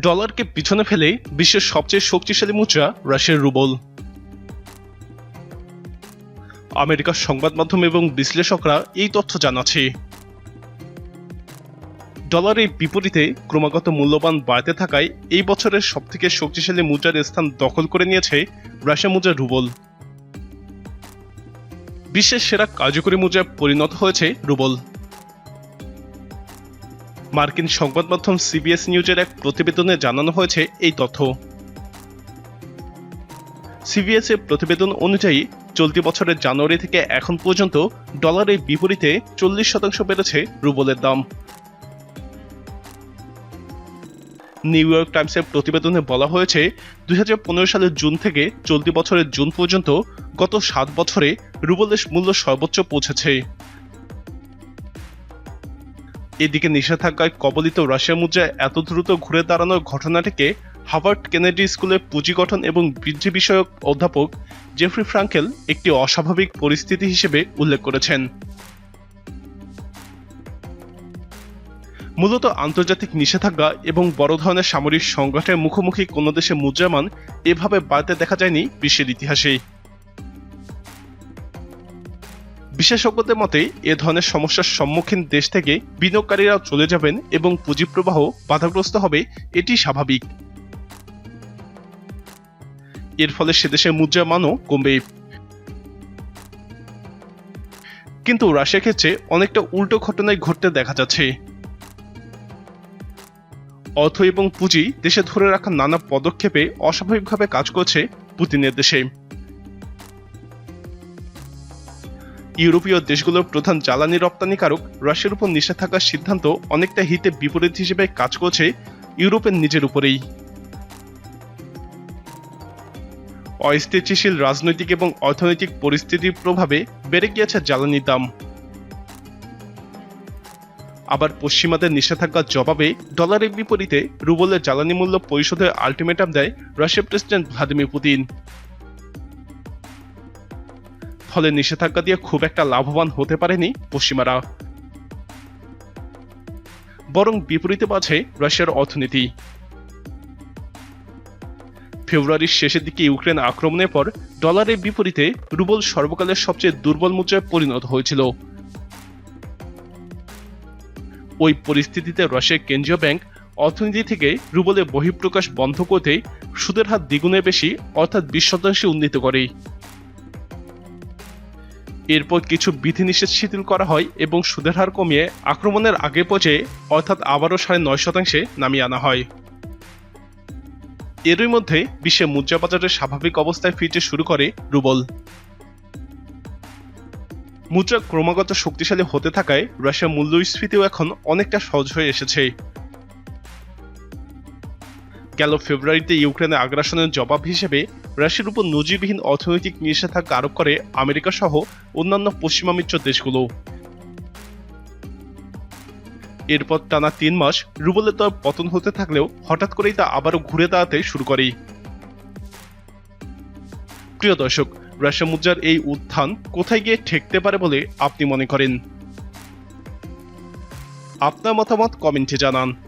ডলারকে পিছনে ফেলে বিশ্বের সবচেয়ে শক্তিশালী মুদ্রা রাশিয়ার রুবল। আমেরিকার সংবাদ মাধ্যম এবং বিশ্লেষকরা এই তথ্য জানাচ্ছে। ডলারের বিপরীতে ক্রমাগত মূল্যবান বাড়তে থাকায় এই বছরের সবথেকে শক্তিশালী মুদ্রার স্থান দখল করে নিয়েছে রাশিয়া মুদ্রা রুবল। বিশ্বের সেরা কার্যকরী মুদ্রায় পরিণত হয়েছে রুবল। মার্কিন সংবাদ মাধ্যম সিবিএস নিউজের এক প্রতিবেদনে জানানো হয়েছে এই তথ্য। সিবিএস এর প্রতিবেদন অনুযায়ী, চলতি বছরের জানুয়ারি থেকে এখন পর্যন্ত ডলারের বিপরীতে চল্লিশ শতাংশ বেড়েছে রুবলের দাম। নিউ ইয়র্ক টাইমসের প্রতিবেদনে বলা হয়েছে, দুই হাজার পনেরো সালের জুন থেকে চলতি বছরের জুন পর্যন্ত গত সাত বছরে রুবলের মূল্য সর্বোচ্চ পৌঁছেছে। এদিকে নিষেধাজ্ঞায় কবলিত রাশিয়া মুদ্রায় এত দ্রুত ঘুরে দাঁড়ানোর ঘটনাটিকে হাভার্ড কেনেডি স্কুলের পুঁজি গঠন এবং বৃদ্ধি বিষয়ক অধ্যাপক জেফ্রি ফ্রাঙ্কেল একটি অস্বাভাবিক পরিস্থিতি হিসেবে উল্লেখ করেছেন। মূলত আন্তর্জাতিক নিষেধাজ্ঞা এবং বড় ধরনের সামরিক সংঘাতের মুখোমুখি কোনো দেশে মুদ্রামান এভাবে বাড়তে দেখা যায়নি বিশ্বের ইতিহাসে। বিশেষজ্ঞদের মতে, এ ধরনের সমস্যার সম্মুখীন দেশ থেকে বিনিয়োগকারীরা চলে যাবেন এবং পুঁজি প্রবাহ বাধাগ্রস্ত হবে, এটি স্বাভাবিক। এর ফলে সে দেশের মুদ্রা মানও কমবে। কিন্তু রাশিয়ার ক্ষেত্রে অনেকটা উল্টো ঘটনায় ঘটতে দেখা যাচ্ছে। অর্থ এবং পুঁজি দেশে ধরে রাখা নানা পদক্ষেপে অস্বাভাবিকভাবে কাজ করছে পুতিনের দেশে। ইউরোপীয় দেশগুলোর প্রধান জ্বালানি রপ্তানিকারক রাশিয়ার উপর নিষেধাজ্ঞার সিদ্ধান্ত অনেকটা হিতে বিপরীত হিসেবে কাজ করছে ইউরোপের নিজের উপরেই। অস্থিতিশীল রাজনৈতিক এবং অর্থনৈতিক পরিস্থিতির প্রভাবে বেড়ে গিয়েছে জ্বালানির দাম। আবার পশ্চিমাদের নিষেধাজ্ঞার জবাবে ডলারের বিপরীতে রুবলের জ্বালানি মূল্য পরিশোধের আলটিমেটাম দেয় রাশিয়ার প্রেসিডেন্ট ভ্লাদিমির পুতিন। ফলে নিষেধাজ্ঞা দিয়ে খুব একটা লাভবান হতে পারেনি পশ্চিমারা। বরং বিপরীতে বাছে রাশিয়ার অর্থনীতি। ফেব্রুয়ারির শেষের দিকে ইউক্রেন আক্রমণের পর ডলারের বিপরীতে রুবল সর্বকালের সবচেয়ে দুর্বল মুদ্রায় পরিণত হয়েছিল। ওই পরিস্থিতিতে রাশিয়ার কেন্দ্রীয় ব্যাংক অর্থনীতি থেকে রুবলের বহিঃপ্রকাশ বন্ধ করতে সুদের হার দ্বিগুণের বেশি, অর্থাৎ বিশ শতাংশে উন্নীত করে। এরপর কিছু বিধিনিষেধ শিথিল করা হয় এবং সুদের হার কমিয়ে আক্রমণের আগে পর্যায়ে অর্থাৎ আবারও সাড়ে নয় শতাংশে নামিয়ে আনা হয়। এরই মধ্যে বিশ্বে মুদ্রা বাজারের স্বাভাবিক অবস্থায় ফিরতে শুরু করে রুবল। মুদ্রা ক্রমাগত শক্তিশালী হতে থাকায় রাশিয়ার মূল্যস্ফীতিও এখন অনেকটা সহজ হয়ে এসেছে। গেল ফেব্রুয়ারিতে ইউক্রেনের আগ্রাসনের জবাব হিসেবে রাশিয়ার উপর নজিরবিহীন অর্থনৈতিক নিষেধাজ্ঞা আরোপ করে আমেরিকা সহ অন্যান্য পশ্চিমা মিত্র দেশগুলো। এরপর টানা তিন মাস রুবলের দর পতন হতে থাকলেও হঠাৎ করেই তা আবারও ঘুরে দাঁড়াতে শুরু করে। প্রিয় দর্শক, রাশিয়া মুদ্রার এই উত্থান কোথায় গিয়ে ঠেকতে পারে বলে আপনি মনে করেন? আপনার মতামত কমেন্টে জানান।